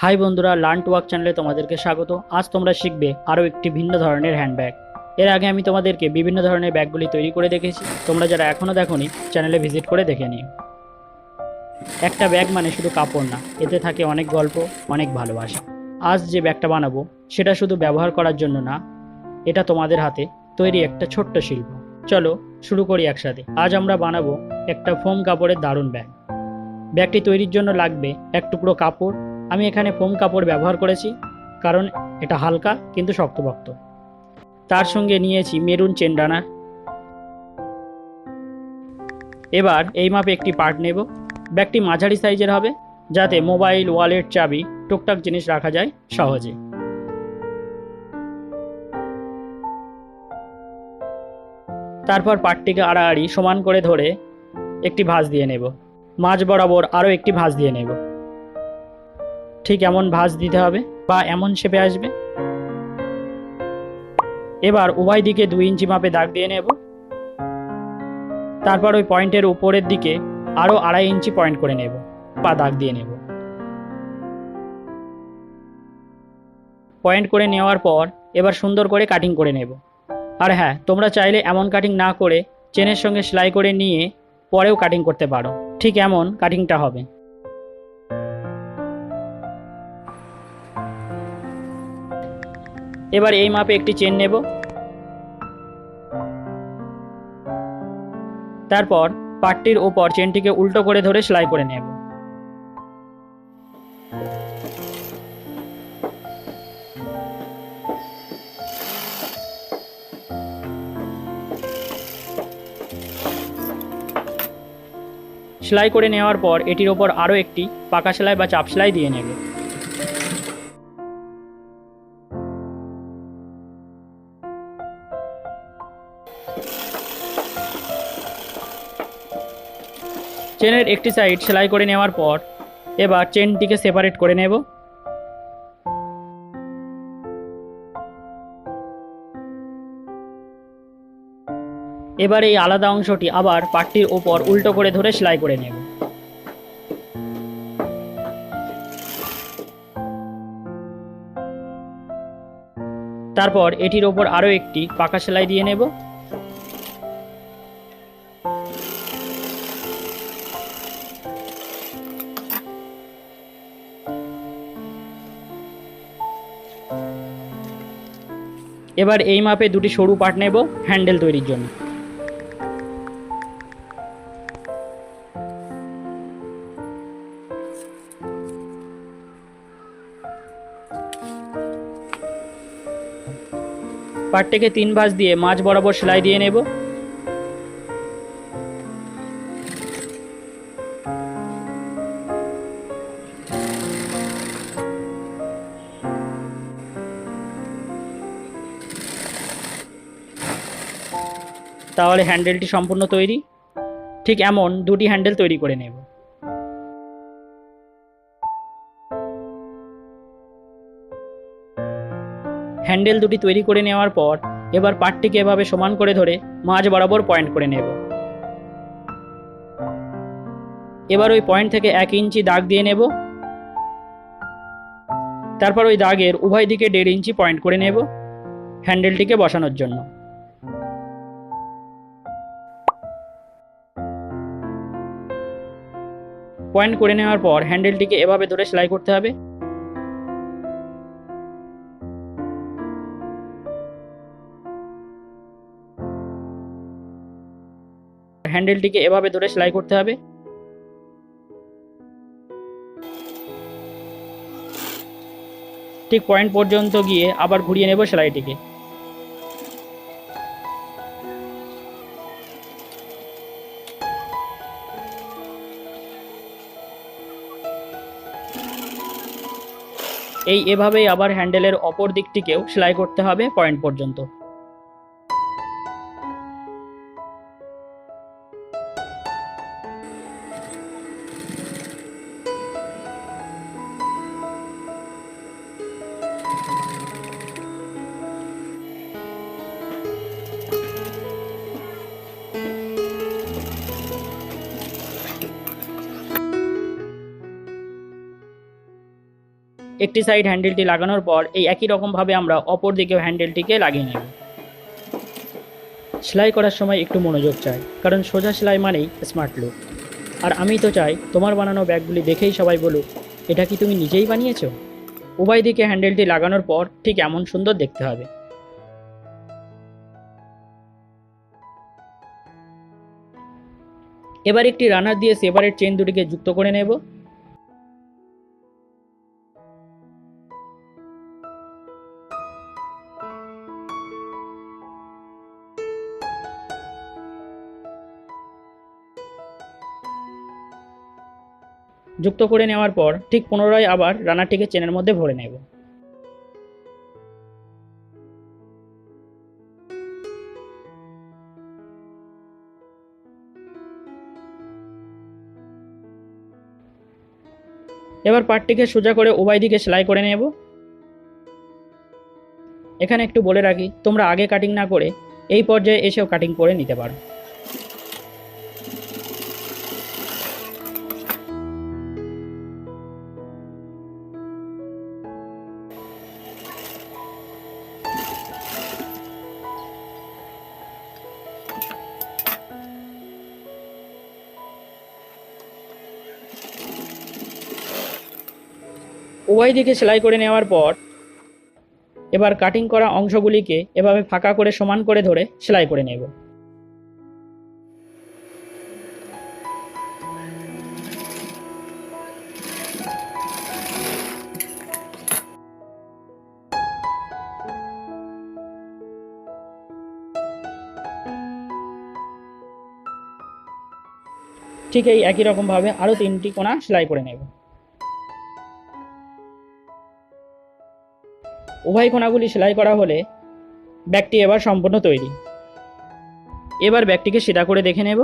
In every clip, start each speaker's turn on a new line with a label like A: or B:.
A: High বন্ধুরা, learn to work চ্যানেলে তোমাদেরকে স্বাগত। আজ তোমরা শিখবে আরও একটি ভিন্ন ধরনের হ্যান্ডব্যাগ। এর আগে আমি তোমাদেরকে বিভিন্ন ধরনের ব্যাগগুলি তৈরি করে দেখেছি। তোমরা যারা এখনও দেখোনি, চ্যানেলে ভিজিট করে দেখে নিও। একটা ব্যাগ মানে শুধু কাপড় না, এতে থাকে অনেক গল্প, অনেক ভালোবাসা। আজ যে ব্যাগটা বানাবো, সেটা শুধু ব্যবহার করার জন্য না, এটা তোমাদের হাতে তৈরি একটা ছোট্ট শিল্প। চলো, শুরু করি একসাথে। আজ আমরা বানাবো একটা ফোম কাপড়ের দারুণ ব্যাগ। ব্যাগটি তৈরির জন্য লাগবে এক টুকরো কাপড় আমি এখানে ফোম কাপড় ব্যবহার করেছি, কারণ এটা হালকা কিন্তু শক্তপোক্ত তার সঙ্গে নিয়েছি মেরুন চেন রানার এবার এই মাপে একটি পার্ট নেব। ব্যাগটি মাঝারি সাইজের হবে, যাতে মোবাইল, ওয়ালেট, চাবি, টুকটাক জিনিস রাখা যায় সহজে। তারপর পাটটিকে আড়াআড়ি সমান করে ধরে একটি ভাঁজ দিয়ে নেব। মাঝ বরাবর আরও একটি ভাঁজ দিয়ে নেব। ঠিক এমন ভাঁজ দিতে হবে বা এমন শেপে আসবে? এবার উভয় দিকে দুই ইঞ্চি মাপে দাগ দিয়ে নেব। তারপর ওই পয়েন্টের উপরের দিকে আরও আড়াই ইঞ্চি পয়েন্ট করে নেব বা দাগ দিয়ে নেব। পয়েন্ট করে নেওয়ার পর এবার সুন্দর করে কাটিং করে নেব। আর হ্যাঁ তোমরা চাইলে এমন কাটিং না করে চেনের সঙ্গে সেলাই করে নিয়ে পরেও কাটিং করতে পারো। ঠিক এমন কাটিংটা হবে। এবার এই মাপে একটি চেন নেব। তারপর পাটটির ওপর চেনটিকে উল্টো করে ধরে সেলাই করে নেব। সেলাই করে নেওয়ার পর এটির ওপর আরও একটি পাকা সেলাই বা চাপ সেলাই দিয়ে নেবে। চেনের একটি সাইড সেলাই করে নেওয়ার পর এবার চেনটিকে সেপারেট করে নেব। এবার এই আলাদা অংশটি আবার পাটটির ওপর উল্টো করে ধরে সেলাই করে নেব। তারপর এটির ওপর আরও একটি পাকা সেলাই দিয়ে নেব। এবার এই মাপে দুটি সরু পাট নেব হ্যান্ডেল তৈরির জন্য। পাটটিকে তিন ভাঁজ দিয়ে মাছ বরাবর সেলাই দিয়ে নেব। তাহলে হ্যান্ডেলটি সম্পূর্ণ তৈরি। ঠিক এমন দুটি হ্যান্ডেল তৈরি করে নেব। হ্যান্ডেল দুটি তৈরি করে নেওয়ার পর এবার পাটটিকে এভাবে সমান করে ধরে মাঝ বরাবর পয়েন্ট করে নেব। এবার ওই পয়েন্ট থেকে এক ইঞ্চি দাগ দিয়ে নেব। তারপর ওই দাগের উভয় দিকে দেড় ইঞ্চি পয়েন্ট করে নেব হ্যান্ডেলটিকে বসানোর জন্য। পয়েন্ট করে নেওয়ার পর হ্যান্ডেলটিকে এভাবে ধরে সেলাই করতে হবে। হ্যান্ডেলটিকে এভাবে ধরে সেলাই করতে হবে। ঠিক পয়েন্ট পর্যন্ত গিয়ে আবার ঘুরিয়ে নেব সেলাইটিকে। এই এভাবেই আবার হ্যান্ডেলের অপর দিকটিকেও সেলাই করতে হবে পয়েন্ট পর্যন্ত। একটি সাইড হ্যান্ডেলটি লাগানোর পর এই একই রকমভাবে আমরা অপর দিকেও হ্যান্ডেলটিকে লাগিয়ে নেব। সেলাই করার সময় একটু মনোযোগ চাই, কারণ সোজা সেলাই মানেই স্মার্ট লুক আর আমি তো চাই তোমার বানানো ব্যাগগুলি দেখেই সবাই বলুক, এটা কি তুমি নিজেই বানিয়েছো? উভয় দিকে হ্যান্ডেলটি লাগানোর পর ঠিক এমন সুন্দর দেখতে হবে। এবার একটি রানার দিয়ে সেপারেট চেন দুটিকে যুক্ত করে নেব। যুক্ত করে নেওয়ার পর ঠিক পুনরায় আবার রানারটিকে চেনের মধ্যে ভরে নেব। এবার পাটটিকে সোজা করে উভয় দিকে সেলাই করে নেব। এখানে একটু বলে রাখি, তোমরা আগে কাটিং না করে এই পর্যায়ে এসেও কাটিং করে নিতে পারো। উভয় দিকে সেলাই করে নেওয়ার পর, এবার কাটিং করা অংশগুলিকে এভাবে ফাঁকা করে সমান করে ধরে সেলাই করে নেব। ঠিক এই একই রকমভাবে আরও তিনটি কোণা সেলাই করে নেব। উভয় কোণাগুলি সেলাই করা হলে ব্যাগটি এবার সম্পূর্ণ তৈরি। এবার ব্যাগটিকে সেটা করে দেখে নেব।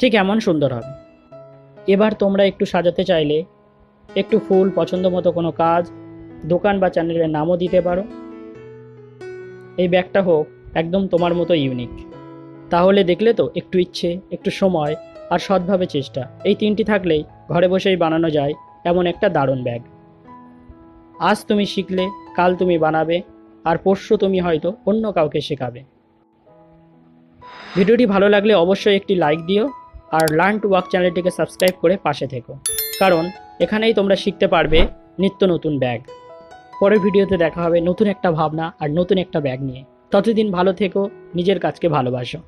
A: ঠিক এমন সুন্দর হবে। এবার তোমরা একটু সাজাতে চাইলে একটু ফুল পছন্দ মতো কোনো কাজ, দোকান বা চ্যানেলের নামও দিতে পারো। এই ব্যাগটা হোক, একদম তোমার মতো ইউনিক তাহলে দেখলে তো একটু ইচ্ছে, একটু সময় আর সৎভাবে চেষ্টা। এই তিনটি থাকলেই ঘরে বসেই বানানো যায় এমন একটা দারুণ ব্যাগ। আজ তুমি শিখলে, কাল তুমি বানাবে আর পরশু তুমি হয়তো অন্য কাউকে শেখাবে। ভিডিওটি ভালো লাগলে অবশ্যই একটি লাইক দিও আর লার্ন টু ওয়ার্ক চ্যানেলটিকে সাবস্ক্রাইব করে পাশে থেকো। কারণ এখানেই তোমরা শিখতে পারবে নিত্য নতুন ব্যাগ। পরের ভিডিওতে দেখা হবে নতুন একটা ভাবনা আর নতুন একটা ব্যাগ নিয়ে। ততদিন ভালো থেকো, নিজের কাজকে ভালোবাসো।